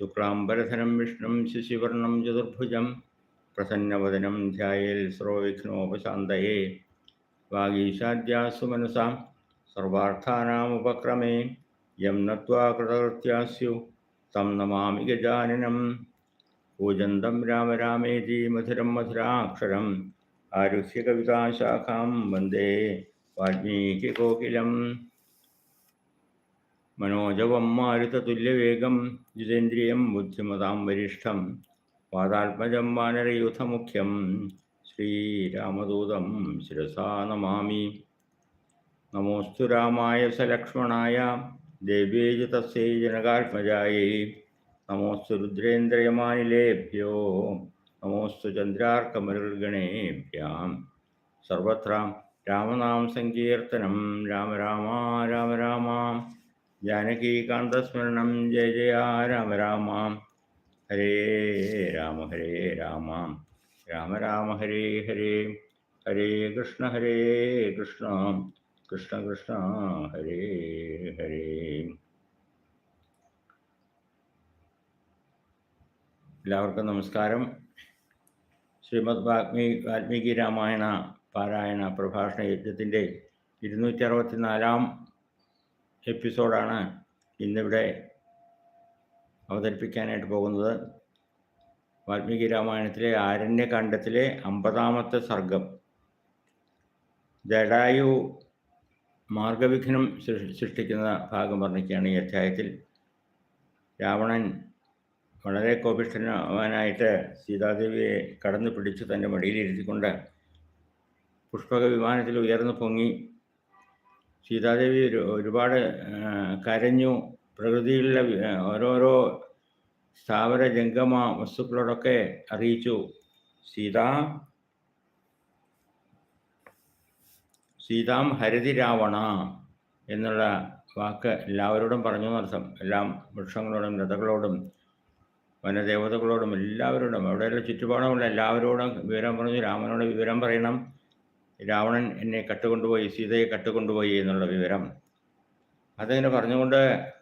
ശുക്ലാംബരധരം വിഷ്ണു ശിശിവർണം ചതുർഭുജം പ്രസന്നവദനം ധ്യായേൽ സർവവിഘ്നോപശാന്തയേ വാഗീശാദ്യാസു മനസാം സർവാർത്ഥാനാമുപക്രമേ യം നത്വാ കൃതകൃത്യാസ്യു തം നമാമി ഗജാനനം പൂജന്തം രാമരാമേതി മധുരം മധുരാക്ഷരം ആരുഹ്യ കവിതാശാഖാം വന്ദേ വാൽമീകികോകിലം മനോജവം മാരുതതുല്യവേഗം ജിതേന്ദ്രിയം ബുദ്ധിമതാം വരിഷ്ഠം പാതാത്മജം വാനരയൂഥമുഖ്യം ശ്രീരാമദൂതം ശിരസാ നമാമി. നമോസ്തു രാമായ സലക്ഷ്മണായ ദേവേജ തസ്യൈ ജനകാത്മജായൈ. നമോസ്തു രുദ്രേന്ദ്രയമാനിലേഭ്യോ നമോസ്തു ചന്ദ്രാർക്കമരുൾഗണേഭ്യാം. സർവത്ര രാമനാം സങ്കീർത്തനം രാമ രാമ രാമ രാമ. ജാനകീകാന്തസ്മരണം. ജയ ജയ രാമ രാമ. ഹരേ രാമ ഹരേ രാമ. രാമ രാമ ഹരേ ഹരേ. ഹരേ കൃഷ്ണ ഹരേ കൃഷ്ണ. കൃഷ്ണ കൃഷ്ണ ഹരേ ഹരേ. എല്ലാവർക്കും നമസ്കാരം. ശ്രീമദ് വാൽമീ വാൽമീകി രാമായണ പാരായണ പ്രഭാഷണ യജ്ഞത്തിന്റെ ഇരുന്നൂറ്റി അറുപത്തിനാലാം എപ്പിസോഡാണ് ഇന്നിവിടെ അവതരിപ്പിക്കാനായിട്ട് പോകുന്നത്. വാൽമീകി രാമായണത്തിലെ ആരണ്യകാണ്ഡത്തിലെ അമ്പതാമത്തെ സർഗം. ജഡായു മാർഗവിഘ്നം സൃഷ്ടിക്കുന്ന ഭാഗം വർണിക്കുകയാണ് ഈ അധ്യായത്തിൽ. രാവണൻ വളരെ കോപിഷ്ഠനായിട്ട് സീതാദേവിയെ കടന്നു പിടിച്ച് തന്റെ മടിയിലിരുത്തിക്കൊണ്ട് പുഷ്പക വിമാനത്തിൽ ഉയർന്നു പൊങ്ങി സീതാദേവി ഒരു ഒരുപാട് കരഞ്ഞു. പ്രകൃതിയിലുള്ള ഓരോരോ സ്ഥാവര ജംഗമ വസ്തുക്കളോടൊക്കെ അറിയിച്ചു. സീത സീതാം ഹരതി രാവണ എന്നുള്ള വാക്ക് എല്ലാവരോടും പറഞ്ഞു എന്നർത്ഥം എല്ലാം വൃക്ഷങ്ങളോടും ലതകളോടും വനദേവതകളോടും എല്ലാവരോടും അവിടെയുള്ള ചുറ്റുപാടുമുള്ള എല്ലാവരോടും വിവരം പറഞ്ഞു. രാമനോട് വിവരം പറയണം. രാവണൻ എന്നെ കട്ടുകൊണ്ടുപോയി സീതയെ കട്ടുകൊണ്ടുപോയി എന്നുള്ള വിവരം. അതിങ്ങനെ പറഞ്ഞുകൊണ്ട്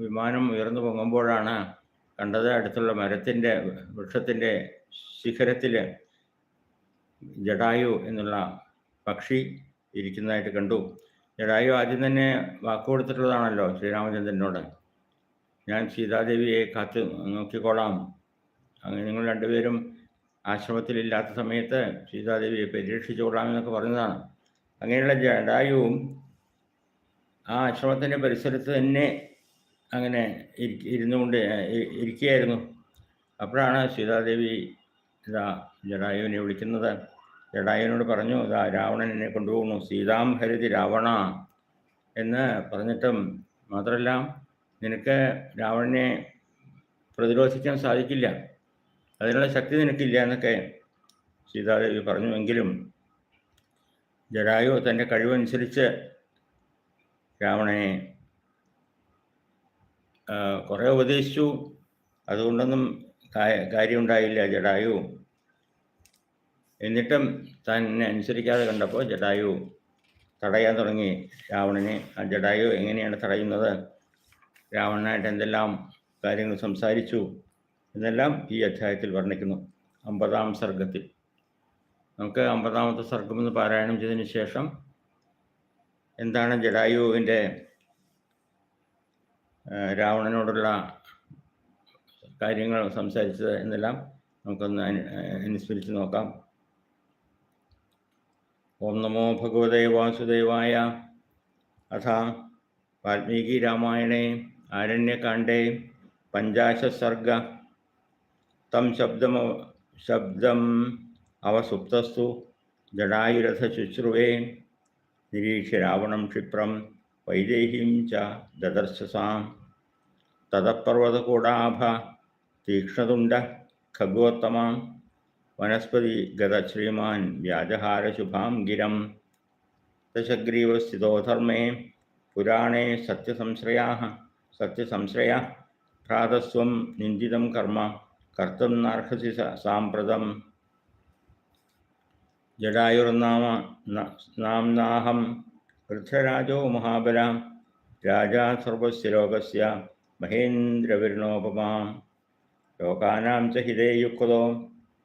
വിമാനം ഉയർന്നു പൊങ്ങുമ്പോഴാണ് കണ്ടത് അടുത്തുള്ള മരത്തിന്റെ വൃക്ഷത്തിന്റെ ശിഖരത്തിൽ ജടായു എന്നുള്ള പക്ഷി ഇരിക്കുന്നതായിട്ട് കണ്ടു. ജടായു ആദ്യം തന്നെ വാക്ക് കൊടുത്തിട്ടുള്ളതാണല്ലോ ശ്രീരാമചന്ദ്രനോട്. ഞാൻ സീതാദേവിയെ കാത്ത് നോക്കിക്കോളാം. അങ്ങനെ നിങ്ങൾ രണ്ടുപേരും ആശ്രമത്തിലില്ലാത്ത സമയത്ത് സീതാദേവിയെ പരിരക്ഷിച്ചുകൊള്ളാം എന്നൊക്കെ പറഞ്ഞതാണ്. അങ്ങനെയുള്ള ജഡായുവും ആ ആശ്രമത്തിന്റെ പരിസരത്ത് തന്നെ അങ്ങനെ ഇരുന്നു ഇരുന്നുകൊണ്ട് ഇരിക്കുകയായിരുന്നു. അപ്പോഴാണ് സീതാദേവി ഇതാ ജഡായുവിനെ വിളിക്കുന്നത്. ജഡായുവിനോട് പറഞ്ഞു ഇതാ രാവണൻ എന്നെ കൊണ്ടുപോകുന്നു. സീതാം ഹരിതി രാവണ എന്ന് പറഞ്ഞിട്ടും മാത്രമല്ല നിനക്ക് രാവണനെ പ്രതിരോധിക്കാൻ സാധിക്കില്ല. അതിനുള്ള ശക്തി നിനക്കില്ല എന്നൊക്കെ സീതാദേവി പറഞ്ഞുവെങ്കിലും ജടായു തന്റെ കഴിവനുസരിച്ച് രാവണനെ കുറേ ഉപദേശിച്ചു. അതുകൊണ്ടൊന്നും കാര്യമുണ്ടായില്ല ജടായു എന്നിട്ടും തന്നെ അനുസരിക്കാതെ കണ്ടപ്പോൾ ജടായു തടയാൻ തുടങ്ങി രാവണനെ. ആ ജടായു എങ്ങനെയാണ് തടയുന്നത്? രാവണനായിട്ട് എന്തെല്ലാം കാര്യങ്ങൾ സംസാരിച്ചു? എന്നെല്ലാം ഈ അധ്യായത്തിൽ വർണിക്കുന്നു. അമ്പതാം സർഗത്തിൽ നമുക്ക് അമ്പതാമത്തെ സർഗം എന്ന് പാരായണം ചെയ്തതിന് ശേഷം എന്താണ് ജഡായുവിന്റെ രാവണനോടുള്ള കാര്യങ്ങൾ സംസാരിച്ചത് എന്നെല്ലാം നമുക്കൊന്ന് അനു- അനുസ്മരിച്ച് നോക്കാം. ഓം നമോ ഭഗവതേ വാസുദേവായ അഥ വാൽമീകി രാമായണേ ആരണ്യകാണ്ഡേ പഞ്ചാശസർഗ तम शब्द शब्द अवसुप्तस्तु। जडायुरथ शुश्रुवे निरीक्ष रावण क्षिप्रम वैदेहीं च ददर्शसां ततपर्वतकोडाभ, तीक्ष्णतुण्ड खगोत्तमां वनस्पतिगतश्रीमान् व्याजहारशुभां गिरं दशग्रीवस्थितो धर्मे पुराणे सत्य संश्रया सत्य संश्रया प्रातस्व निन्दितं कर्म। കർത്തും നാർഹസി സ- സാമ്പ്രതം ജഡായുർനാമ ന- നാംനാഹം വൃദ്ധരാജോ മഹാബല രാജാ സർവസ്യ ലോകസ്യ മഹേന്ദ്രവിരുണോപമാം ലോകാനാം ച ഹിതേയുക്തോ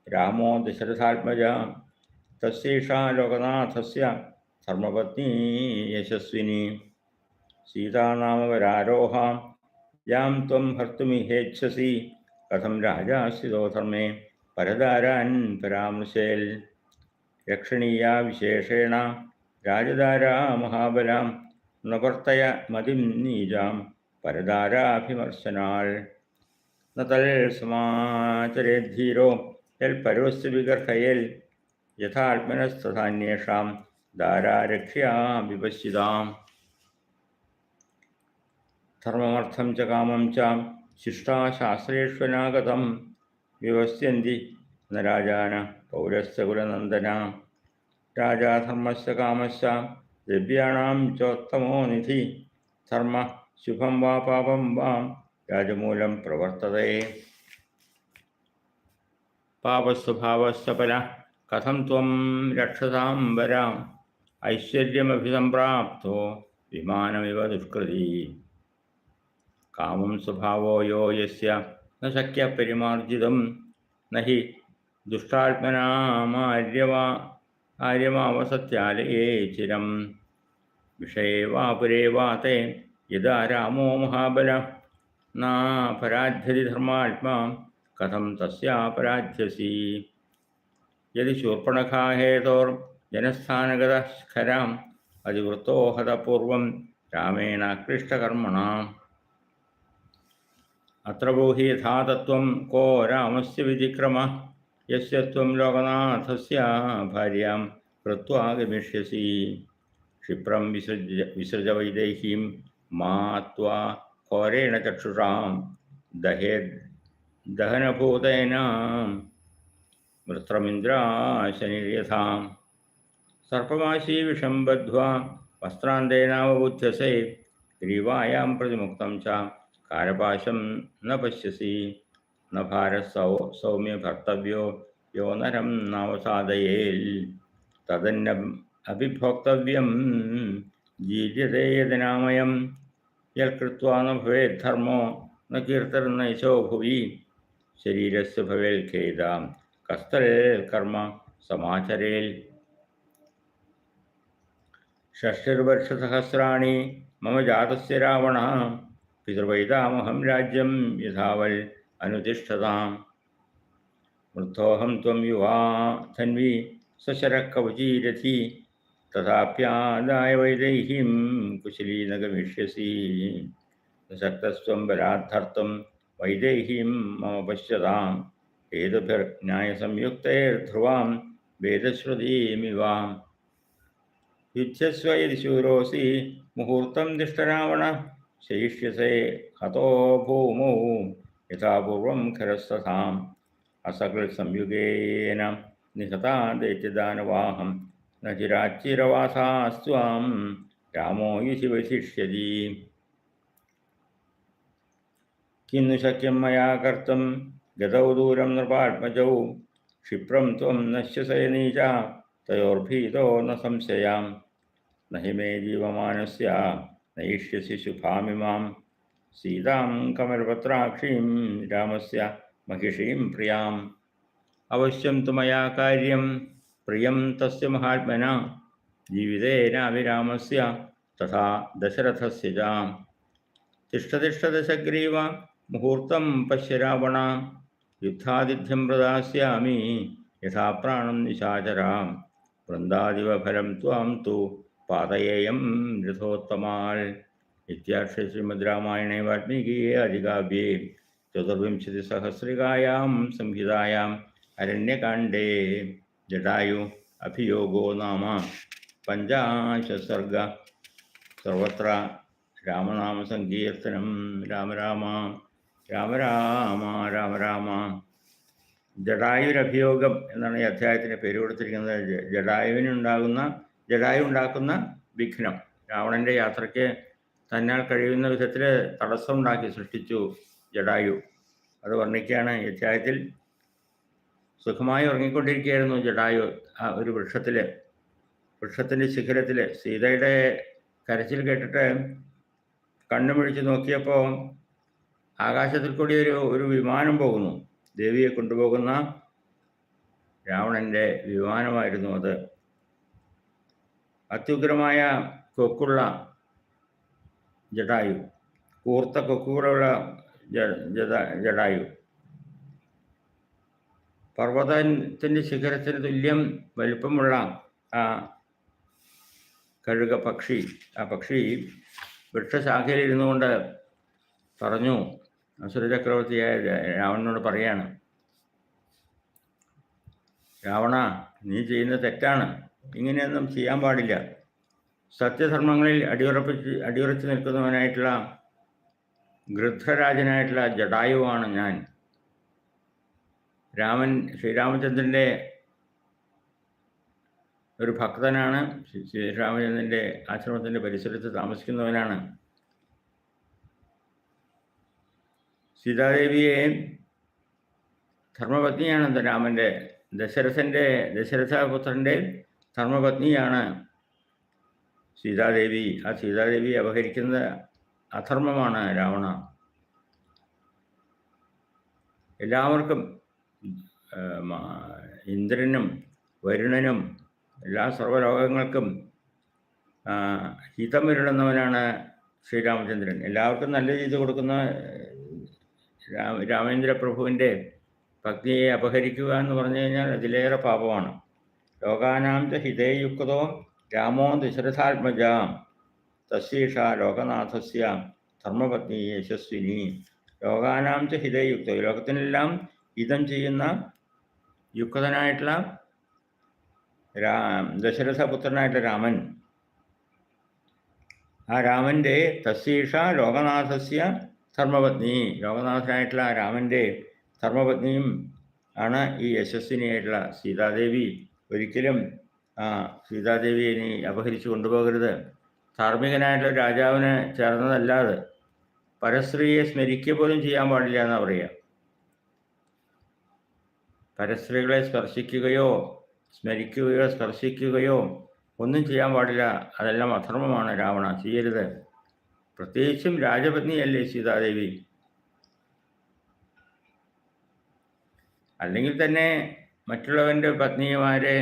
രാമോ ദശരഥാത്മജ തസ്യേഷാ ലോകനാഥസ്യ ധർമ്മപത്നി യശസ്വിനി സീതാനാമവരാരോഹാം യാം ത്വം ഹർത്തുമിഹേച്ഛസി കഥം രാജാസ്ഥിതോ ധർമ്മേ പരദാരാൻ പരാമൃശേൽ. രക്ഷണീയ വിശേഷേണ രാജധാരാ മഹാബലാം നവർത്തയ മതിം നീജാം പരദാരാഭിമർശനാൾ നതൽ സമാചരേദ്ധീരോ യൽ പരോസ് വിഗർഹയൽ യഥാത്മനസ്തഥാന്യേഷാം ധാരാരക്ഷ്യാ വിപശ്യതാം ധർമ്മമർത്ഥം ച കാമം ച ശിഷ്ടാശാസ്ത്രേഷ്വനാഗതം വിവസ്യന്തി നരാജാന പൗരസ്ഥകുലനന്ദന രാജാധർമ്മസ്യ കാമസ്യ ദ്രവ്യാണാം ചോത്തമോ നിധി. ധർമ്മ ശുഭം വാ പാപം വാം രാജമൂലം പ്രവർത്തതേ. പാപസ്വഭാവസ്വപര കഥം ത്വം രക്ഷതാം വരാം. ഐശ്വര്യമഭിസംപ്രാപ്തോ വിമാനമിവ ദുഷ്കൃതി. കാമം സ്വഭാവോ യോ യസ്യ? ന ശക്യ പരിമാർജിതം. നഹി ദുഷ്ടാത്മനാമാര്യവാ ആര്യമാവസത്യാലയേ ചിരം. വിഷയേ വാ തേ യഥാ രാമോ മഹാബല. നാപരാധ്യതി ധർമാത്മാ കഥം തസ്യാപരാധ്യസി യതി ശൂർപ്പണഖാഹേതോർ ജനസ്ഥാനഗത സ്ഖരാം അതിവൃത്തോ ഹതപൂർവം രാമേണാക്ലിഷ്ടകർമ്മണ अत्र वो हि यथा को रामस्य विधिक्रमः, यस्य त्वं लोकनाथस्य भार्यां कृत्वा गमिष्यसि क्षिप्रं विसृज विसृज मा त्वा घोरेण चक्षुषां दहेद् दहनभूतेन मृत्रमिन्द्राशनिर्यथां सर्पमाशी विषं बद्ध्वा वस्त्रान्तेनावबुध्यसे ग्रीवायां प्रतिमुक्तं च കാഴപാശം ന പശ്യസി ന ഭാരസൗ സൗമ്യ ഭർത്തവ്യോ യോ നരം നാവസാദയേൽ തതന്ന അഭിഭോക്തവ്യം ജീവിതേയതിനാമയം യൽകൃത്വാ ന ഭവേദ്ധർമ്മോ ന കീർത്തനൈശോ ഭുവി. ശരീരസ് ഭവേൽ ഖേദ കസ്തൽ കർമ്മ സമാചരേൽ. ഷഷ്ടിർവർഷസഹസ്രാണി മമ ജാതസ്യ രാവണ. പിതൃവൈതാമഹം രാജ്യം യഥാവൽ അനുതിഷ്ഠതാം വൃദ്ധോഹം ത്വം യുവാ ധന്വി സ്വശരക്കവചീരഥി തഥാപ്യാദായ വൈദേഹീം കുശലീനഗമിഷ്യസി സക്തസ്വം പരാധർത്ഥം വൈദേഹീം മമ പശ്യതാം. ഹേതുഭിർജ്ഞായസംയുക്തൈർധ്രുവാം വേദശ്രുതിമിവാം. യുദ്ധസ്വ യതി ശൂരോസി മുഹൂർത്തം ദിഷ്ടരാവണ ശയിഷ്യസേ ഹതോ ഭൂമൗ യഥാപൂർവം ഖരസ്തഥാം. അസകൽ സംയുഗേന നിഹതാ ദൈത്യദാനവാഹം. നചിരാച്ചിരവാസാസ്വാം രാമോ യുഷി വശിഷ്യതി കിന്നു ശക്യം മയാ കർത്തം. ഗതൗ ദൂരം നൃപാത്മജൗ. ക്ഷിപ്രം ത്വം നശ്യസയനീച തയോർഭീതോ ന സംശയാം. നഹിമേ ജീവമാനസ്യ. നയിഷ്യസി ശുഭാമിമാം സീതാം കമലപത്രാക്ഷീം രാമസ്യ മഹിഷീം പ്രിയാം. അവശ്യം തു മയാ കാര്യം. പ്രിയം തസ്യ മഹാത്മന ജീവിതേനാവിരാമസ്യ തഥാ ദശരഥസ്യ ച തിഷ്ടതിഷ്ട ദശഗ്രീവ മുഹൂർത്തം പശ്യ രാവണ. യുദ്ധാതിഥ്യം പ്രദാസ്യാമി. യഥാ പ്രാണം നിശാചരാം. വൃന്ദാദിവ ഫലം ത്വാം തു പാതയേയം രഥോത്തമാൾ. ഇത്യാക്ഷ ശ്രീമദ് രാമായണേ വാൽമീകിയെ അധികാവ്യേ ചതുർവിംശതിസഹസ്രികായാം സംഹിതായാം അരണ്യകാണ്ഡേ. ജടായു അഭിയോഗോ നാമ. പഞ്ചാശസർഗ. സർവത്ര രാമനാമസങ്കീർത്തനം. രാമ രാമ. രാമ രാമ രാമ രാമ. ജടായുരഭിയോഗം എന്നാണ് ഈ അധ്യായത്തിന് പേര് കൊടുത്തിരിക്കുന്നത്. ജടായുവിനുണ്ടാകുന്ന ജഡായു ഉണ്ടാക്കുന്ന വിഘ്നം. രാവണന്റെ യാത്രയ്ക്ക് തന്നാൽ കഴിയുന്ന വിധത്തിൽ തടസ്സമുണ്ടാക്കി സൃഷ്ടിച്ചു ജഡായു. അത് വർണിക്കുകയാണ്. അധ്യായത്തിൽ സുഖമായി ഉറങ്ങിക്കൊണ്ടിരിക്കുകയായിരുന്നു ജഡായു ആ ഒരു വൃക്ഷത്തിൽ വൃക്ഷത്തിന്റെ ശിഖരത്തിൽ സീതയുടെ കരച്ചിൽ കേട്ടിട്ട് കണ്ണുമിഴിച്ച് നോക്കിയപ്പോൾ ആകാശത്തിൽ കൂടി ഒരു ഒരു വിമാനം പോകുന്നു. ദേവിയെ കൊണ്ടുപോകുന്ന രാവണന്റെ വിമാനമായിരുന്നു അത്. അത്യുഗ്രമായ കൊക്കുള്ള ജടായു കൂർത്ത കൊക്കുകളുള്ള ജടായു പർവതത്തിന്റെ ശിഖരത്തിന് തുല്യം വലിപ്പമുള്ള ആ കഴുക പക്ഷി ആ പക്ഷി വൃക്ഷശാഖയിൽ ഇരുന്നു കൊണ്ട് പറഞ്ഞു അസുരചക്രവർത്തിയായ രാവണനോട് പറയാണ് രാവണ നീ ചെയ്യുന്നത് തെറ്റാണ്. ഇങ്ങനെയൊന്നും ചെയ്യാൻ പാടില്ല. സത്യധർമ്മങ്ങളിൽ അടിയുറപ്പിച്ച് അടിയുറച്ചു നിൽക്കുന്നവനായിട്ടുള്ള ഗൃദ്ധരാജനായിട്ടുള്ള ജടായുവാണ് ഞാൻ. രാമൻ ശ്രീരാമചന്ദ്രന്റെ ഒരു ഭക്തനാണ്. ശ്രീ- ശ്രീരാമചന്ദ്രന്റെ ആശ്രമത്തിന്റെ പരിസരത്ത് താമസിക്കുന്നവനാണ്. സീതാദേവിയെ ധർമ്മപത്നിയാണ് രാമന്റെ ദശരഥന്റെ ദശരഥപുത്രന്റെ ധർമ്മപത്നിയാണ്. സീതാദേവി. ആ സീതാദേവി അപഹരിക്കുന്നത് അധർമ്മമാണ് രാവണ. എല്ലാവർക്കും ഇന്ദ്രനും വരുണനും എല്ലാ സർവലോകങ്ങൾക്കും ഹിതം ഇരുളുന്നവനാണ് ശ്രീരാമചന്ദ്രൻ. എല്ലാവർക്കും നല്ല ചെയ്ത് കൊടുക്കുന്ന രാമ രാമേന്ദ്ര പ്രഭുവിന്റെ ഭക്തിയെ അപഹരിക്കുക എന്ന് പറഞ്ഞു കഴിഞ്ഞാൽ അതിലേറെ പാപമാണ്. ലോകാനാം ച ഹിതേയുക്തോ രാമോ ദശരഥാത്മജാം. തസ്യേഷ ലോകനാഥസ്യ. ധർമ്മപത്നി യശസ്വിനി. ലോകാനാം ച ഹിതയുക്ത ലോകത്തിനെല്ലാം ഹിതം ചെയ്യുന്ന യുക്തനായിട്ടുള്ള രാ ദശരഥപുത്രനായിട്ടുള്ള രാമൻ. ആ രാമന്റെ തസ്യേഷ ലോകനാഥസ്യ ധർമ്മപത്നി. ലോകനാഥനായിട്ടുള്ള രാമന്റെ ധർമ്മപത്നിയും ആണ് ഈ യശസ്വിനിയായിട്ടുള്ള സീതാദേവി. ഒരിക്കലും ആ സീതാദേവിയെ ഇനി അപഹരിച്ചു കൊണ്ടുപോകരുത്. ധാർമ്മികനായിട്ടുള്ള രാജാവിന് ചേർന്നതല്ലാതെ പരസ്ത്രീയെ സ്മരിക്കുക പോലും ചെയ്യാൻ പാടില്ല എന്നാ പറയുക പരസ്ത്രീകളെ സ്പർശിക്കുകയോ സ്മരിക്കുകയോ സ്പർശിക്കുകയോ ഒന്നും ചെയ്യാൻ പാടില്ല. അതെല്ലാം അധർമ്മമാണ്. രാവണ ചെയ്യരുത്. പ്രത്യേകിച്ചും രാജപത്നിയല്ലേ സീതാദേവി. അല്ലെങ്കിൽ തന്നെ മറ്റുള്ളവന്റെ പത്നിമാരെ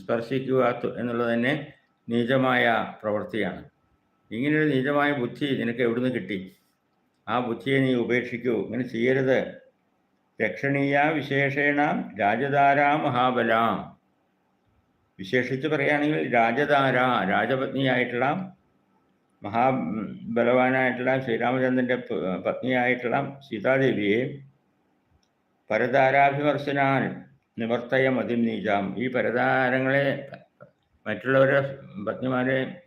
സ്പർശിക്കുക എന്നുള്ളത് തന്നെ നീചമായ പ്രവൃത്തിയാണ്. ഇങ്ങനൊരു നീചമായ ബുദ്ധി നിനക്ക് എവിടുന്ന് കിട്ടി? ആ ബുദ്ധിയെ നീ ഉപേക്ഷിക്കൂ. ഇങ്ങനെ ചെയ്യരുത്. രക്ഷണീയ വിശേഷേണ രാജധാര മഹാബല. വിശേഷിച്ച് പറയുകയാണെങ്കിൽ രാജധാര രാജപത്നിയായിട്ടുള്ള മഹാബലവാനായിട്ടുള്ള ശ്രീരാമചന്ദ്രന്റെ പത്നിയായിട്ടുള്ള സീതാദേവിയെ പരതാരാഭിവർശനാൽ നിവർത്തയ മതിം നീചാം ഈ പരതാരങ്ങളെ മറ്റുള്ളവരെ പത്നിമാരെ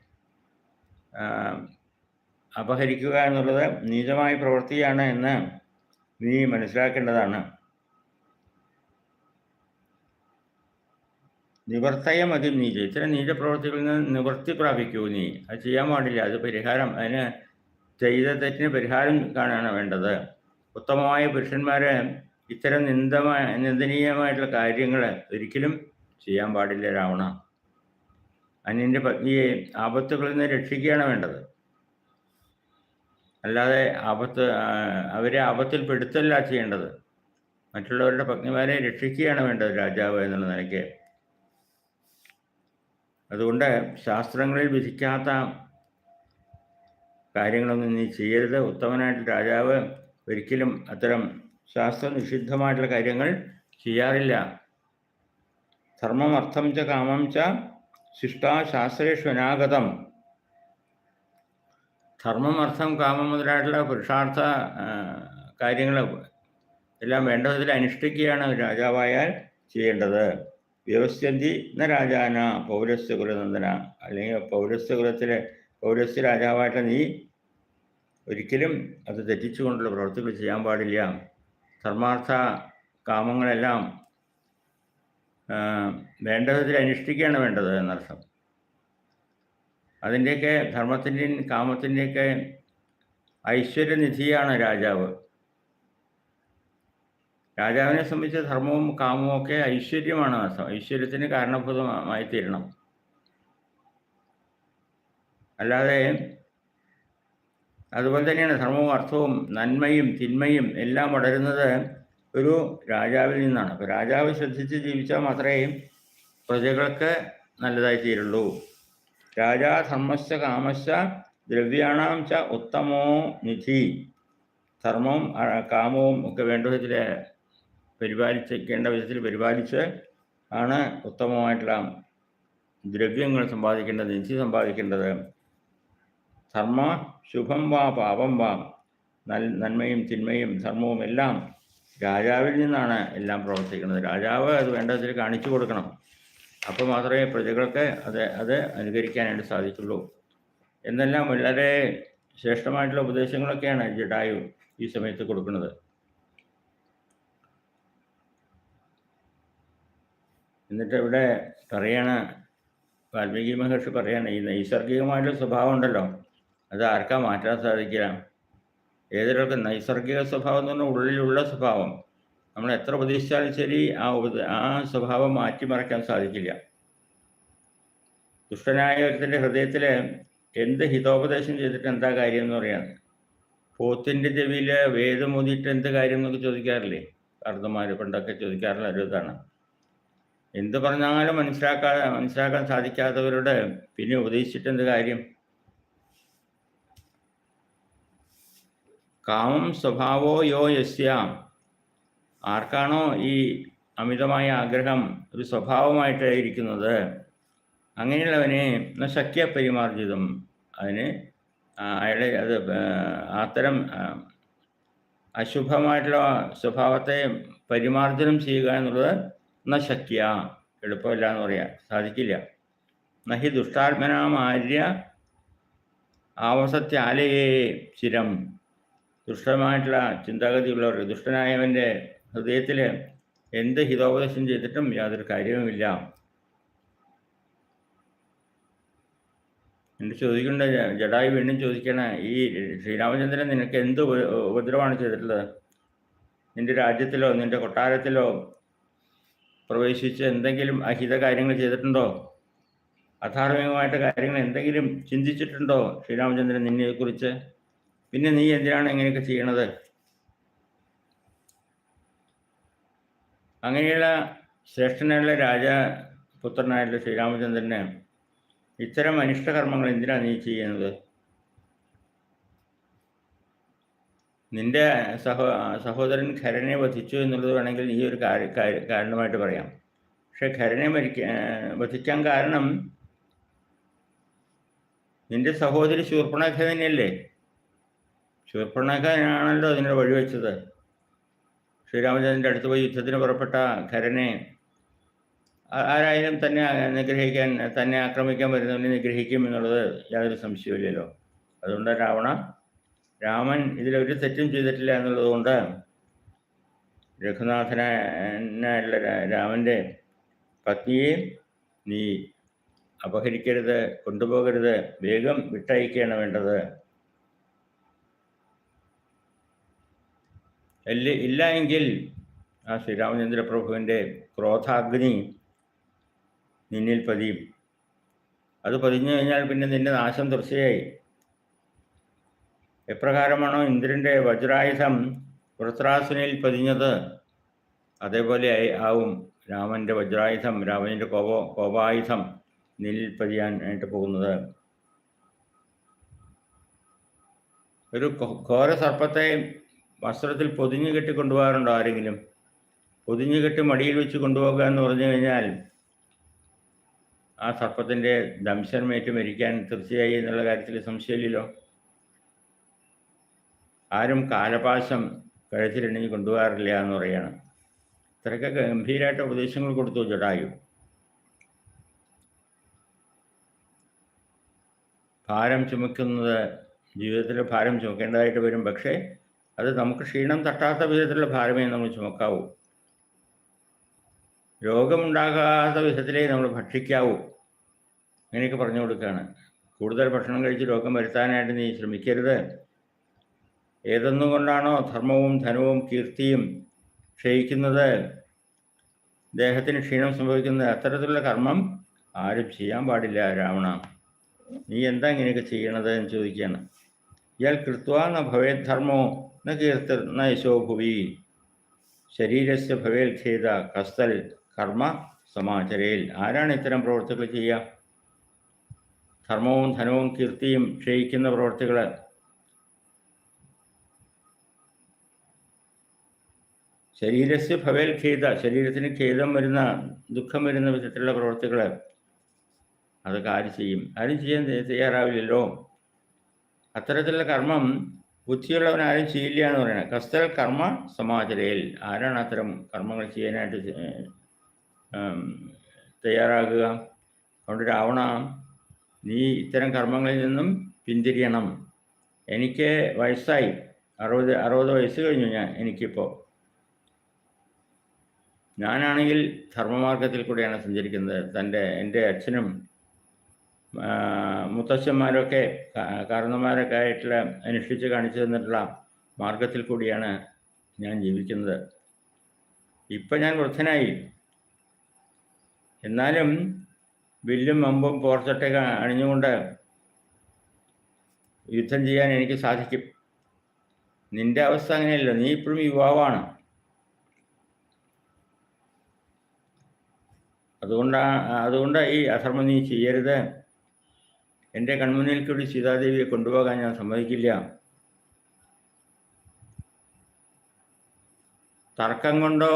അപഹരിക്കുക എന്നുള്ളത് നീചമായ പ്രവൃത്തിയാണ് എന്ന് നീ മനസ്സിലാക്കേണ്ടതാണ്. നിവർത്തയ മതി നീച ഇത്തരം നീചപ്രവൃത്തികളിൽ നിന്ന് നിവൃത്തി പ്രാപിക്കൂ നീ. അത് ചെയ്യാൻ പാടില്ല. അത് പരിഹാരം അതിന് ചെയ്ത തെറ്റിന് പരിഹാരം കാണാണ് വേണ്ടത്. ഉത്തമമായ പുരുഷന്മാരെ ഇത്തരം നിന്ദമായ നിന്ദനീയമായിട്ടുള്ള കാര്യങ്ങൾ ഒരിക്കലും ചെയ്യാൻ പാടില്ല രാവണ. അന്യന്റെ പത്നിയെ ആപത്തുകളിൽ നിന്ന് രക്ഷിക്കുകയാണ് വേണ്ടത്. അല്ലാതെ ആപത്ത് അവരെ ആപത്തിൽ പെടുത്തല്ല ചെയ്യേണ്ടത്. മറ്റുള്ളവരുടെ പത്നിമാരെ രക്ഷിക്കുകയാണ് വേണ്ടത് രാജാവ് എന്നുള്ള നിലയ്ക്ക്. അതുകൊണ്ട് ശാസ്ത്രങ്ങളിൽ വിധിക്കാത്ത കാര്യങ്ങളൊന്നും നീ ചെയ്യരുത്. ഉത്തമനായിട്ട് രാജാവ് ഒരിക്കലും അത്തരം ശാസ്ത്ര നിഷിദ്ധമായിട്ടുള്ള കാര്യങ്ങൾ ചെയ്യാറില്ല. ധർമ്മം അർത്ഥം ച കാമം ച ശിഷ്ടാശാസ്ത്രേഷു അനാഗതം ധർമ്മം അർത്ഥം കാമം മുതലായിട്ടുള്ള പുരുഷാർത്ഥ കാര്യങ്ങൾ എല്ലാം വേണ്ട വിധത്തിൽ അനുഷ്ഠിക്കുകയാണ് രാജാവായാൽ ചെയ്യേണ്ടത്. വ്യവസ്ഥന്തി ന രാജാന പൗരസ്യ കുലനന്ദന. അല്ലെങ്കിൽ പൗരസ്യ കുലത്തിലെ പൗരസ്യ രാജാവായിട്ട് നീ ഒരിക്കലും അത് തെറ്റിച്ചുകൊണ്ടുള്ള പ്രവർത്തികൾ ചെയ്യാൻ പാടില്ല. ധർമാർത്ഥ കാമങ്ങളെല്ലാം വേണ്ട വിധത്തിൽ അനുഷ്ഠിക്കുകയാണ് വേണ്ടത് എന്നർത്ഥം. അതിന്റെയൊക്കെ ധർമ്മത്തിന്റെയും കാമത്തിന്റെയൊക്കെ ഐശ്വര്യനിധിയാണ് രാജാവ്. രാജാവിനെ സംബന്ധിച്ച് ധർമ്മവും കാമവും ഒക്കെ ഐശ്വര്യമാണ്. അർത്ഥം ഐശ്വര്യത്തിന് കാരണഭൂതമായി തീരണം അല്ലാതെ അതുപോലെ തന്നെയാണ് ധർമ്മവും അർത്ഥവും നന്മയും തിന്മയും എല്ലാം വളരുന്നത് ഒരു രാജാവിൽ നിന്നാണ്. അപ്പോൾ രാജാവ് ശ്രദ്ധിച്ച് ജീവിച്ചാൽ മാത്രമേ പ്രജകൾക്ക് നല്ലതായി തീരുള്ളൂ. രാജാ ധർമ്മസ്യ കാമസ്യ ദ്രവ്യാണാം ച ഉത്തമോ നിധി. ധർമ്മവും കാമവും ഒക്കെ വേണ്ട വിധത്തിൽ പരിപാലിച്ചേക്കേണ്ട വിധത്തിൽ പരിപാലിച്ച് ആണ് ഉത്തമമായിട്ടുള്ള ദ്രവ്യങ്ങൾ സമ്പാദിക്കേണ്ടത് നിധി സമ്പാദിക്കേണ്ടത്. ധർമ്മ ശുഭം വാ പാപം വാ. നന്മയും തിന്മയും ധർമ്മവും എല്ലാം രാജാവിൽ നിന്നാണ് എല്ലാം പ്രവർത്തിക്കുന്നത്. രാജാവ് അത് വേണ്ടതിൽ കാണിച്ചു കൊടുക്കണം. അപ്പോൾ മാത്രമേ പ്രജകൾക്ക് അത് അത് അനുകരിക്കാനായിട്ട് സാധിക്കുള്ളൂ എന്നെല്ലാം വളരെ ശ്രേഷ്ഠമായിട്ടുള്ള ഉപദേശങ്ങളൊക്കെയാണ് ജഡായു ഈ സമയത്ത് കൊടുക്കുന്നത്. എന്നിട്ട് ഇവിടെ പറയണ വാൽമീകി മഹർഷി പറയാണ് ഈ നൈസർഗികമായിട്ടുള്ള സ്വഭാവം ഉണ്ടല്ലോ. അത് ആർക്കാ മാറ്റാൻ സാധിക്കില്ല ഏതൊരാൾക്ക് നൈസർഗിക സ്വഭാവം എന്ന് പറഞ്ഞാൽ ഉള്ളിലുള്ള സ്വഭാവം. നമ്മൾ എത്ര ഉപദേശിച്ചാലും ശരി ആ ആ സ്വഭാവം മാറ്റിമറിക്കാൻ സാധിക്കില്ല. ദുഷ്ടനായ ഒരുത്തിന്റെ ഹൃദയത്തിൽ എന്ത് ഹിതോപദേശം ചെയ്തിട്ട് എന്താ കാര്യം എന്ന് പറയാം. പോത്തിന്റെ ചെവിയിൽ വേദമൂതിയിട്ട് എന്ത് കാര്യം എന്നൊക്കെ ചോദിക്കാറില്ലേ? കർത്തമാർ പണ്ടൊക്കെ ചോദിക്കാറുള്ള ഒരു ഇതാണ്. എന്ത് പറഞ്ഞാലും മനസ്സിലാക്കാതെ മനസ്സിലാക്കാൻ സാധിക്കാത്തവരോട് പിന്നെ ഉപദേശിച്ചിട്ട് എന്ത് കാര്യം? കാമം സ്വഭാവോ യോ യസ്യാം. ആർക്കാണോ ഈ അമിതമായ ആഗ്രഹം ഒരു സ്വഭാവമായിട്ട് ഇരിക്കുന്നത്? അങ്ങനെയുള്ളവനെ ശക്യ പരിമാർജിതം. അതിന് അയാളെ അത് അത്തരം അശുഭമായിട്ടുള്ള സ്വഭാവത്തെ പരിമാർജനം ചെയ്യുക എന്നുള്ളത് ന ശക്യ എളുപ്പമില്ല എന്ന് പറയാം സാധിക്കില്ല. നഹി ദുഷ്ടാത്മനാം ആര്യ ആവസത്യാലയേ ചിരം. ദുഷ്ടമായിട്ടുള്ള ചിന്താഗതിയുള്ളവർ ദുഷ്ടനായവന്റെ ഹൃദയത്തിൽ എന്ത് ഹിതോപദേശം ചെയ്തിട്ടും യാതൊരു കാര്യവുമില്ല. എന്നിട്ട് ചോദിക്കേണ്ട ജഡായി വീണ്ടും ചോദിക്കണ ഈ ശ്രീരാമചന്ദ്രൻ നിനക്ക് എന്ത് ഉപ- ഉപദ്രവമാണ് ചെയ്തിട്ടുള്ളത്? നിന്റെ രാജ്യത്തിലോ നിന്റെ കൊട്ടാരത്തിലോ പ്രവേശിച്ച് എന്തെങ്കിലും അഹിത കാര്യങ്ങൾ ചെയ്തിട്ടുണ്ടോ? അധാർമികമായിട്ട് കാര്യങ്ങൾ എന്തെങ്കിലും ചിന്തിച്ചിട്ടുണ്ടോ ശ്രീരാമചന്ദ്രൻ നിന്നെ കുറിച്ച് പിന്നെ നീ എന്തിനാണ് ഇങ്ങനെയൊക്കെ ചെയ്യണത്? അങ്ങനെയുള്ള ശ്രേഷ്ഠനായുള്ള രാജപുത്രനായിട്ടുള്ള ശ്രീരാമചന്ദ്രനെ ഇത്തരം അനിഷ്ടകർമ്മങ്ങൾ എന്തിനാണ് നീ ചെയ്യുന്നത്? നിന്റെ സഹോ സഹോദരൻ ഖരനെ വധിച്ചു എന്നുള്ളത് വേണമെങ്കിൽ നീ ഒരു കാരണമായിട്ട് പറയാം. പക്ഷെ ഖരനെ മരിക്കാൻ വധിക്കാൻ കാരണം നിന്റെ സഹോദരി ശൂർപ്പണഖ തന്നെയല്ലേ ശൂർപ്പണഖനാണല്ലോ അതിനെ വഴിവെച്ചത് ശ്രീരാമചന്ദ്രന്റെ അടുത്ത് പോയി യുദ്ധത്തിന് പുറപ്പെട്ട ഖരനെ ആരായാലും തന്നെ നിഗ്രഹിക്കാൻ തന്നെ ആക്രമിക്കാൻ വരുന്നവനെ നിഗ്രഹിക്കും എന്നുള്ളത് യാതൊരു സംശയമില്ലല്ലോ അതുകൊണ്ട് രാവണ രാമൻ ഇതിലൊരു തെറ്റും ചെയ്തിട്ടില്ല എന്നുള്ളത് കൊണ്ട് രഘുനാഥനായുള്ള രാമന്റെ പത്നിയെ നീ അപഹരിക്കരുത് കൊണ്ടുപോകരുത് വേഗം വിട്ടയക്കുകയാണ് വേണ്ടത്. ഇല്ല എങ്കിൽ ആ ശ്രീരാമചന്ദ്ര പ്രഭുവിന്റെ ക്രോധാഗ്നി നിന്നിൽ പതിയും. അത് പതിഞ്ഞു കഴിഞ്ഞാൽ പിന്നെ നിന്റെ നാശം തീർച്ചയായി എപ്രകാരമാണോ ഇന്ദ്രന്റെ വജ്രായുധം വൃത്രാസുനിൽ പതിഞ്ഞത്? അതേപോലെ ആവും രാമന്റെ വജ്രായുധം രാമന്റെ കോപ കോപായുധം നിന്നിൽ പതിയാൻ ആയിട്ട് പോകുന്നത്. ഒരു ഘോര സർപ്പത്തെ വസ്ത്രത്തിൽ പൊതിഞ്ഞു കെട്ടി കൊണ്ടുപോകാറുണ്ടോ ആരെങ്കിലും? പൊതിഞ്ഞു കെട്ടി മടിയിൽ വെച്ച് കൊണ്ടുപോകുക എന്ന് പറഞ്ഞു കഴിഞ്ഞാൽ ആ സർപ്പത്തിന്റെ ദംശനമേറ്റ് മരിക്കാൻ തീർച്ചയായി എന്നുള്ള കാര്യത്തിൽ സംശയമില്ലല്ലോ. ആരും കാലപാശം കഴുത്തിലിണിഞ്ഞ് കൊണ്ടുപോകാറില്ല എന്ന് പറയുകയാണ് ഇത്രയൊക്കെ ഗംഭീരമായിട്ട് ഉപദേശങ്ങൾ കൊടുത്തു ജടായു ഭാരം ചുമക്കുന്നത് ജീവിതത്തിൽ ഭാരം ചുമക്കേണ്ടതായിട്ട് വരും. പക്ഷേ അത് നമുക്ക് ക്ഷീണം തട്ടാത്ത വിധത്തിലുള്ള ഭാരമേ നമ്മൾ ചുമക്കാവൂ. രോഗമുണ്ടാകാത്ത വിധത്തിലേ നമ്മൾ ഭക്ഷിക്കാവൂ. അങ്ങനെയൊക്കെ പറഞ്ഞു കൊടുക്കുകയാണ്. കൂടുതൽ ഭക്ഷണം കഴിച്ച് രോഗം വരുത്താനായിട്ട് നീ ശ്രമിക്കരുത്. ഏതെന്നുകൊണ്ടാണോ ധർമ്മവും ധനവും കീർത്തിയും ക്ഷയിക്കുന്നത്? ദേഹത്തിന് ക്ഷീണം സംഭവിക്കുന്നത് അത്തരത്തിലുള്ള കർമ്മം ആരും ചെയ്യാൻ പാടില്ല രാവണ. നീ എന്താ ഇങ്ങനെയൊക്കെ ചെയ്യണത് എന്ന് ചോദിക്കുകയാണ്. ഇയാൾ കൃത്വാ ന ഭവേത് ധർമ്മോ ന കീർത്തി ന ഭുവി ശരീരസ്യ ഭവേൽഖേദ കസ്തൽ കർമ്മ സമാചരയിൽ ആരാണ് ഇത്തരം പ്രവർത്തികൾ ചെയ്യുക? ധർമ്മവും ധനവും കീർത്തിയും ക്ഷയിക്കുന്ന പ്രവർത്തികൾ ശരീരസ്യ ഭവേൽ ഖേദ ശരീരത്തിന് ഖേദം വരുന്ന ദുഃഖം വരുന്ന വിധത്തിലുള്ള പ്രവർത്തികൾ അതൊക്കെ ആര് ചെയ്യും? ആരും ചെയ്യാൻ തയ്യ- തയ്യാറാവില്ലല്ലോ. അത്തരത്തിലുള്ള കർമ്മം ബുദ്ധിയുള്ളവൻ ആരും ചെയ്യില്ല എന്ന് പറയുന്നത് കസ്തൽ കർമ്മ സമാചരയിൽ. ആരാണ് അത്തരം കർമ്മങ്ങൾ ചെയ്യാനായിട്ട് തയ്യാറാകുക? അതുകൊണ്ട് രാവണ നീ ഇത്തരം കർമ്മങ്ങളിൽ നിന്നും പിന്തിരിയണം. എനിക്ക് വയസ്സായി. അറുപത് അറുപത് വയസ്സ് കഴിഞ്ഞു ഞാൻ എനിക്കിപ്പോൾ ഞാനാണെങ്കിൽ ധർമ്മമാർഗത്തിൽ കൂടെയാണ് സഞ്ചരിക്കുന്നത്. തന്റെ എന്റെ അച്ഛനും ആ, മുത്തച്ഛന്മാരൊക്കെ കാ- കാരണന്മാരൊക്കെ ആയിട്ടുള്ള അനുഷ്ഠിച്ച് കാണിച്ചു തന്നിട്ടുള്ള മാർഗത്തിൽ കൂടിയാണ് ഞാൻ ജീവിക്കുന്നത്. ഇപ്പം ഞാൻ വൃദ്ധനായി. എന്നാലും വില്ലും അമ്പും പോർച്ചട്ടൊക്കെ അണിഞ്ഞുകൊണ്ട് യുദ്ധം ചെയ്യാൻ എനിക്ക് സാധിക്കും. നിന്റെ അവസ്ഥ അങ്ങനെയല്ല. നീ ഇപ്പോഴും യുവാവാണ്. അതുകൊണ്ടാണ് അതുകൊണ്ട് ഈ അധർമ്മം നീ ചെയ്യരുത്. എന്റെ കൺമുന്നിൽ കൂടി സീതാദേവിയെ കൊണ്ടുപോകാൻ ഞാൻ സമ്മതിക്കില്ല. തർക്കം കൊണ്ടോ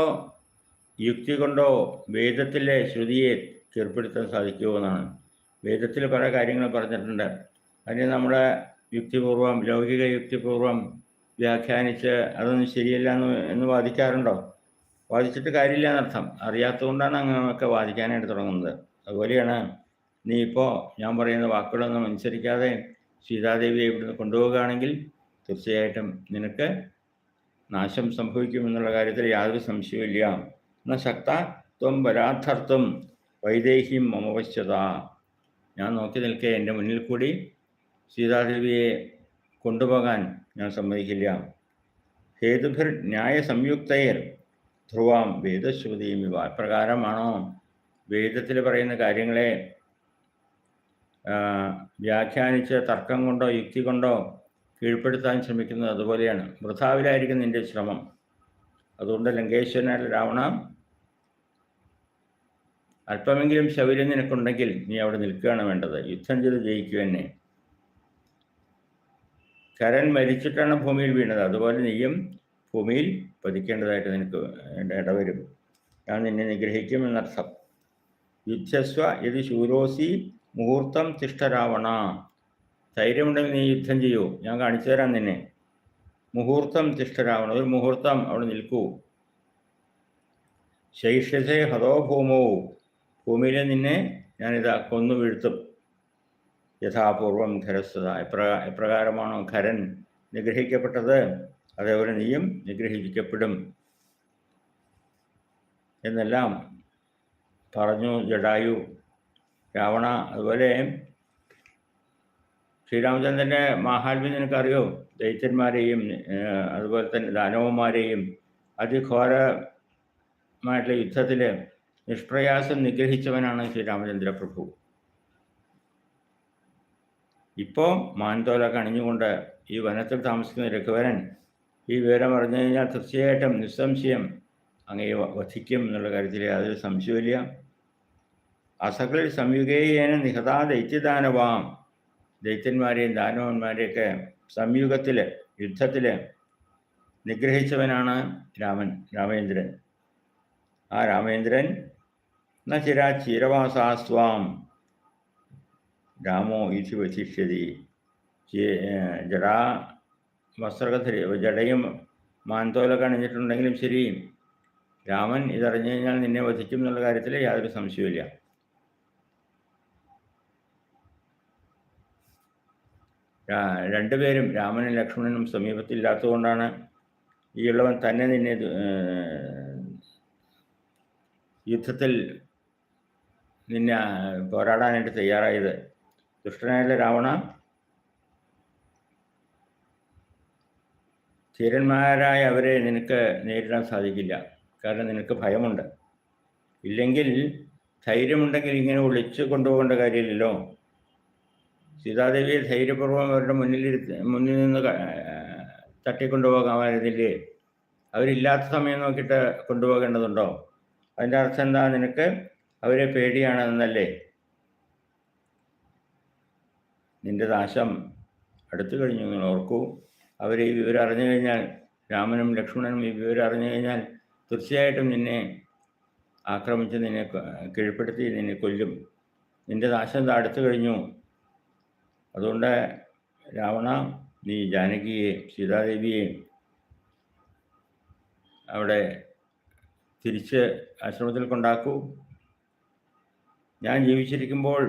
യുക്തി കൊണ്ടോ വേദത്തിലെ ശ്രുതിയെ തീർപ്പെടുത്താൻ സാധിക്കുമോ എന്നാണ്. വേദത്തിൽ പല കാര്യങ്ങൾ പറഞ്ഞിട്ടുണ്ട്. അതിന് നമ്മുടെ യുക്തിപൂർവം ലൗകിക യുക്തിപൂർവം വ്യാഖ്യാനിച്ച് അതൊന്നും ശരിയല്ല എന്ന് എന്ന് വാദിക്കാറുണ്ടോ? വാദിച്ചിട്ട് കാര്യമില്ല എന്നർത്ഥം. അറിയാത്തതുകൊണ്ടാണ് അങ്ങനെയൊക്കെ വാദിക്കാനായിട്ട് തുടങ്ങുന്നത്. അതുപോലെയാണ് നീ ഇപ്പോൾ ഞാൻ പറയുന്ന വാക്കുകളൊന്നും അനുസരിക്കാതെ സീതാദേവിയെ ഇവിടുന്ന് കൊണ്ടുപോവുകയാണെങ്കിൽ തീർച്ചയായിട്ടും നിനക്ക് നാശം സംഭവിക്കുമെന്നുള്ള കാര്യത്തിൽ യാതൊരു സംശയവുമില്ല എന്ന ശക്ത ത്വം വരാത്തർത്ഥം വൈദേഹിയും മമവശ്യത ഞാൻ നോക്കി നിൽക്കേ എന്റെ മുന്നിൽ കൂടി സീതാദേവിയെ കൊണ്ടുപോകാൻ ഞാൻ സമ്മതിക്കില്ല. ഹേതുഭിർ ന്യായ സംയുക്തയർ ധ്രുവാം വേദശ്രുതിയും ഇവ. പ്രകാരമാണോ വേദത്തിൽ പറയുന്ന കാര്യങ്ങളെ വ്യാഖ്യാനിച്ച് തർക്കം കൊണ്ടോ യുക്തി കൊണ്ടോ കീഴ്പ്പെടുത്താൻ ശ്രമിക്കുന്നത് അതുപോലെയാണ്. വൃഥാവിലായിരിക്കും നിന്റെ ശ്രമം. അതുകൊണ്ട് ലങ്കേശ്വരനായ രാവണ അല്പമെങ്കിലും ശൗര്യം നിനക്കുണ്ടെങ്കിൽ നീ അവിടെ നിൽക്കുകയാണ് വേണ്ടത്. യുദ്ധം ചെയ്ത് ജയിക്കുക തന്നെ കരൻ മരിച്ചിട്ടാണ് ഭൂമിയിൽ വീണത്. അതുപോലെ നീയും ഭൂമിയിൽ പതിക്കേണ്ടതായിട്ട് നിനക്ക് ഇടവരും. ഞാൻ നിന്നെ നിഗ്രഹിക്കും എന്നർത്ഥം യുദ്ധസ്വ ഇത് ശൂരോസി മുഹൂർത്തം തിഷ്ടരാവണ. ധൈര്യമുണ്ടെങ്കിൽ നീ യുദ്ധം ചെയ്യൂ. ഞാൻ കാണിച്ചു തരാം നിന്നെ. മുഹൂർത്തം തിഷ്ടരാവണ. ഒരു മുഹൂർത്തം അവിടെ നിൽക്കൂ. ശൈഷ്യസേ ഹതോ ഭൂമോ. ഭൂമിയിലെ നിന്നെ ഞാനിതാ കൊന്നു വീഴ്ത്തും. യഥാപൂർവം ഖരസ്വത. എപ്രകാ എപ്രകാരമാണോ ഖരൻ നിഗ്രഹിക്കപ്പെട്ടത്? അതേപോലെ നീയും നിഗ്രഹിക്കപ്പെടും. എന്നെല്ലാം പറഞ്ഞു ജഡായു. രാവണ അതുപോലെ ശ്രീരാമചന്ദ്രന്റെ മഹാത്മ്യം നിനക്കറിയോ? ദൈത്യന്മാരെയും അതുപോലെ തന്നെ ദാനവന്മാരെയും അതിഘോരമായിട്ടുള്ള യുദ്ധത്തിൽ നിഷ്പ്രയാസം നിഗ്രഹിച്ചവനാണ് ശ്രീരാമചന്ദ്ര പ്രഭു ഇപ്പോൾ മാൻതോലൊക്കെ അണിഞ്ഞുകൊണ്ട് ഈ വനത്തിൽ താമസിക്കുന്ന രഘുവരൻ ഈ വിവരം അറിഞ്ഞു കഴിഞ്ഞാൽ തീർച്ചയായിട്ടും നിസ്സംശയം അങ്ങേ വധിക്കും എന്നുള്ള കാര്യത്തിൽ യാതൊരു സംശയമില്ല അസകളിൽ സംയുഗേയേന നിഹതാ ദൈത്യദാനവാം. ദൈത്യന്മാരെയും ദാനവന്മാരെയൊക്കെ സംയുഗത്തിൽ യുദ്ധത്തിൽ നിഗ്രഹിച്ചവനാണ് രാമൻ രാമേന്ദ്രൻ. ആ രാമേന്ദ്രൻ ന ചിരാ ചിരവാസാസ്വാം രാമോ ഇതി വശിഷ്യതി ജടാ വസ്ത്രകധരി ജടയും മാൻതോലൊക്കെ അണിഞ്ഞിട്ടുണ്ടെങ്കിലും ശരി. രാമൻ ഇതറിഞ്ഞു കഴിഞ്ഞാൽ നിന്നെ വധിക്കും എന്നുള്ള കാര്യത്തിൽ യാതൊരു സംശയവുമില്ല. രണ്ടുപേരും രാമനും ലക്ഷ്മണനും സമീപത്തില്ലാത്തതുകൊണ്ടാണ് ഈ ഉള്ളവൻ തന്നെ നിന്നെ യുദ്ധത്തിൽ നിന്നെ പോരാടാനായിട്ട് തയ്യാറായത്. ദുഷ്ടനായ രാവണ. ധീരന്മാരായ അവരെ നിനക്ക് നേരിടാൻ സാധിക്കില്ല. കാരണം നിനക്ക് ഭയമുണ്ട്. ഇല്ലെങ്കിൽ ധൈര്യമുണ്ടെങ്കിൽ ഇങ്ങനെ ഒളിച്ചു കൊണ്ടുപോകേണ്ട കാര്യമില്ലല്ലോ. സീതാദേവിയെ ധൈര്യപൂർവം അവരുടെ മുന്നിലിരുത്തി മുന്നിൽ നിന്ന് തട്ടിക്കൊണ്ടുപോകാമായിരുന്നില്ലേ അവരില്ലാത്ത സമയം നോക്കിയിട്ട് കൊണ്ടുപോകേണ്ടതുണ്ടോ? അതിന്റെ അർത്ഥം എന്താ? നിനക്ക് അവരെ പേടിയാണ് എന്നല്ലേ നിന്റെ നാശം അടുത്തു കഴിഞ്ഞു നിങ്ങൾ ഓർക്കൂ. അവർ ഈ വിവരം അറിഞ്ഞു കഴിഞ്ഞാൽ രാമനും ലക്ഷ്മണനും ഈ വിവരം അറിഞ്ഞു കഴിഞ്ഞാൽ തീർച്ചയായിട്ടും നിന്നെ ആക്രമിച്ച് നിന്നെ കീഴ്പ്പെടുത്തി നിന്നെ കൊല്ലും. നിന്റെ നാശം അടുത്തു കഴിഞ്ഞു. അതുകൊണ്ട് രാവണ നീ ജാനകിയെ സീതാദേവിയെ അവിടെ തിരിച്ച് ആശ്രമത്തിൽ കൊണ്ടാക്കൂ. ഞാൻ ജീവിച്ചിരിക്കുമ്പോൾ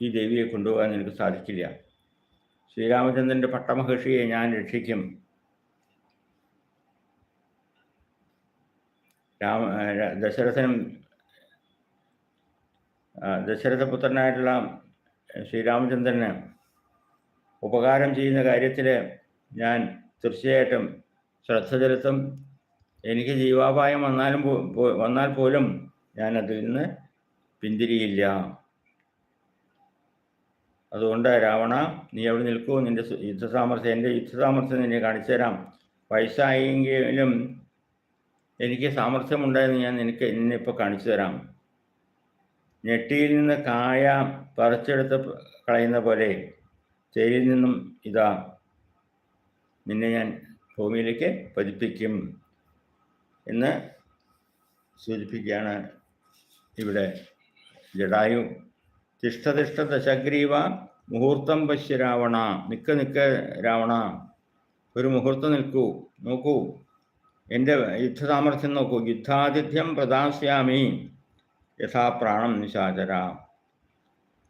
ഈ ദേവിയെ കൊണ്ടുപോകാൻ എനിക്ക് സാധിക്കില്ല. ശ്രീരാമചന്ദ്രന്റെ പട്ടമഹർഷിയെ ഞാൻ രക്ഷിക്കും. രാമ ദശരഥനും ദശരഥപുത്രനായിട്ടുള്ള ശ്രീരാമചന്ദ്രന് ഉപകാരം ചെയ്യുന്ന കാര്യത്തിൽ ഞാൻ തീർച്ചയായിട്ടും ശ്രദ്ധ ചെലുത്തും. എനിക്ക് ജീവാപായം വന്നാലും വന്നാൽ പോലും ഞാൻ അതിൽ നിന്ന് പിന്തിരിയില്ല. അതുകൊണ്ട് രാവണ നീ അവിടെ നിൽക്കൂ? നിന്റെ യുദ്ധ യുദ്ധസാമർഥ്യം എന്റെ യുദ്ധസാമർഥ്യം നിന്നെ കാണിച്ചു തരാം. വയസ്സായെങ്കിലും എനിക്ക് സാമർഥ്യമുണ്ടായെന്ന് ഞാൻ നിനക്ക് നിന്നെ ഇപ്പോൾ കാണിച്ചു തരാം. ഞെട്ടിയിൽ നിന്ന് കായ പറിച്ചെടുത്ത് കളയുന്ന പോലെ ചേരിയിൽ നിന്നും ഇതാ നിന്നെ ഞാൻ ഭൂമിയിലേക്ക് പതിപ്പിക്കും എന്ന് സൂചിപ്പിക്കുകയാണ് ഇവിടെ ജഡായു. തിഷ്ഠതിഷ്ഠ ദശഗ്രീവ മുഹൂർത്തം പശ്യ രാവണ. നിക്ക നിക്ക രാവണ. ഒരു മുഹൂർത്തം നിൽക്കൂ. നോക്കൂ. എന്റെ യുദ്ധ സാമർഥ്യം നോക്കൂ. യുദ്ധാതിഥ്യം പ്രദാസ്യാമി. യഥാ പ്രാണം നിശാചര.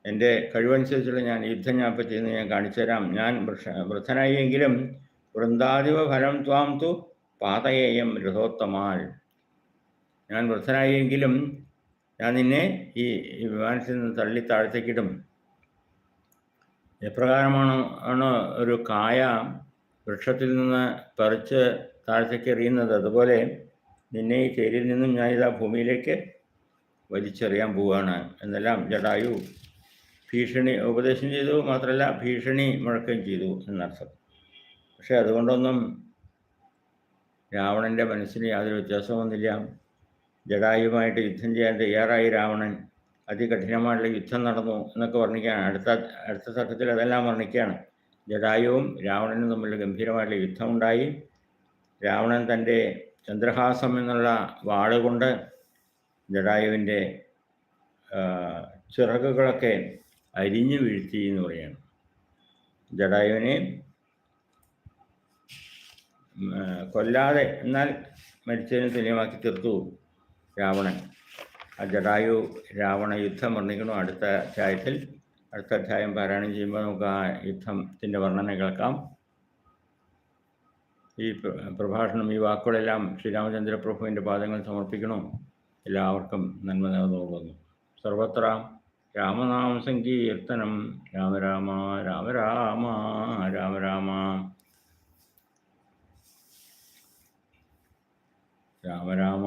എന്റെ കഴിവനുസരിച്ചുള്ള ഞാൻ യുദ്ധം ഞാൻ പറ്റിയെന്ന് ഞാൻ കാണിച്ചു തരാം ഞാൻ വൃദ്ധനായി എങ്കിലും വൃന്ദാദിവ ഫലം ത്വാം തു പാതയേയം രഥോത്തമാൽ. ഞാൻ വൃദ്ധനായി എങ്കിലും ഞാൻ നിന്നെ ഈ വിമാനത്തിൽ നിന്ന് തള്ളി താഴ്ത്തേക്കിടും. എപ്രകാരമാണ് ആണ് ഒരു കായ വൃക്ഷത്തിൽ നിന്ന് പറിച്ച് താഴ്ത്തേക്ക് എറിയുന്നത് അതുപോലെ നിന്നെ ഈ ചേരിയിൽ നിന്നും ഞാൻ ഇതാ ഭൂമിയിലേക്ക് വലിച്ചെറിയാൻ പോവുകയാണ് എന്നെല്ലാം ജടായു ഭീഷണി ഉപദേശം ചെയ്തു. മാത്രമല്ല ഭീഷണി മുഴക്കുകയും ചെയ്തു എന്നർത്ഥം പക്ഷെ അതുകൊണ്ടൊന്നും രാവണന്റെ മനസ്സിന് യാതൊരു വ്യത്യാസവും വന്നില്ല. ജടായുമായിട്ട് യുദ്ധം ചെയ്യാൻ തയ്യാറായി രാവണൻ. അതികഠിനമായിട്ടുള്ള യുദ്ധം നടന്നു എന്നൊക്കെ വർണിക്കുകയാണ്. അടുത്ത അടുത്ത തട്ടത്തിൽ അതെല്ലാം വർണിക്കുകയാണ്. ജടായുവും രാവണനും തമ്മിൽ ഗംഭീരമായിട്ടുള്ള യുദ്ധമുണ്ടായി രാവണൻ തന്റെ ചന്ദ്രഹാസം എന്നുള്ള വാളുകൊണ്ട് ജഡായുവിന്റെ ചിറകുകളൊക്കെ അരിഞ്ഞു വീഴ്ത്തി എന്ന് പറയാണ് ജഡായുവിനെ കൊല്ലാതെ എന്നാൽ മരിച്ചതിന് തുല്യമാക്കി തീർത്തു രാവണൻ. ആ ജടായു രാവണ യുദ്ധം വർണിക്കണം അടുത്ത അധ്യായത്തിൽ അടുത്ത അധ്യായം പാരായണം ചെയ്യുമ്പോൾ നമുക്ക് ആ യുദ്ധത്തിന്റെ വർണന കേൾക്കാം. ഈ പ്രഭാഷണം ഈ വാക്കുകളെല്ലാം ശ്രീരാമചന്ദ്ര പ്രഭുവിന്റെ പാദങ്ങൾ സമർപ്പിക്കണോ എല്ലാവർക്കും നന്മ നേർന്നുകൊള്ളുന്നു സർവത്ര രാമനാമ സങ്കീർത്തനം രാമ രാമ രാമ രാമ രാമ രാമ. രാമ രാമ